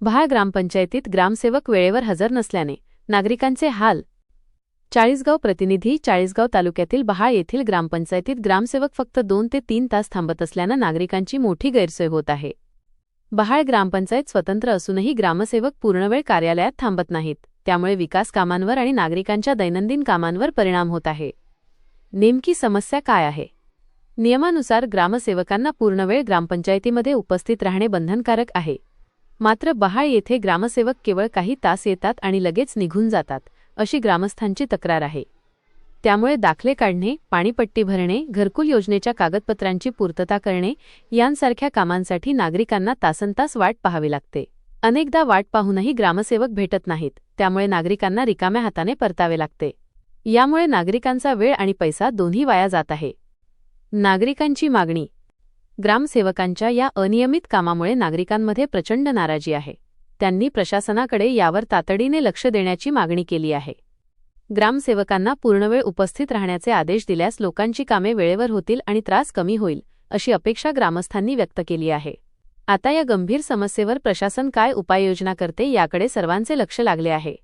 व्हाळ ग्रामपंचायतीत ग्रामसेवक वेळेवर हजर नसल्याने नागरिकांचे हाल. चाळीसगाव प्रतिनिधी चाळीसगाव तालुक्यातील बहाळ येथील ग्रामपंचायतीत ग्रामसेवक फक्त दोन ते तीन तास थांबत असल्यानं नागरिकांची मोठी गैरसोय होत आहे. बहाळ ग्रामपंचायत स्वतंत्र असूनही ग्रामसेवक पूर्णवेळ कार्यालयात थांबत नाहीत त्यामुळे विकास कामांवर आणि नागरिकांच्या दैनंदिन कामांवर परिणाम होत आहे. नेमकी समस्या काय आहे? नियमानुसार ग्रामसेवकांना पूर्णवेळ ग्रामपंचायतीमध्ये उपस्थित राहणे बंधनकारक आहे. मात्र बहाळ येथे ग्रामसेवक केवळ काही तास येतात आणि लगेच निघून जातात अशी ग्रामस्थांची तक्रार आहे. त्यामुळे दाखले काढणे पाणीपट्टी भरणे घरकुल योजनेच्या कागदपत्रांची पूर्तता करणे यांसारख्या कामांसाठी नागरिकांना तासनतास वाट पाहावी लागते. अनेकदा वाट पाहूनही ग्रामसेवक भेटत नाहीत त्यामुळे नागरिकांना रिकाम्या हाताने परतावे लागते. यामुळे नागरिकांचा वेळ आणि पैसा दोन्ही वाया जात आहे. नागरिकांची मागणी ग्रामसेवकांच्या या अनियमित कामामुळे नागरिकांमध्ये प्रचंड नाराजी आहे. त्यांनी प्रशासनाकडे यावर तातडीने लक्ष देण्याची मागणी केली आहे. ग्रामसेवकांना पूर्णवेळ उपस्थित राहण्याचे आदेश दिल्यास लोकांची कामे वेळेवर होतील आणि त्रास कमी होईल अशी अपेक्षा ग्रामस्थांनी व्यक्त केली आहे. आता या गंभीर समस्येवर प्रशासन काय उपाययोजना करते याकडे सर्वांचे लक्ष लागले आहे.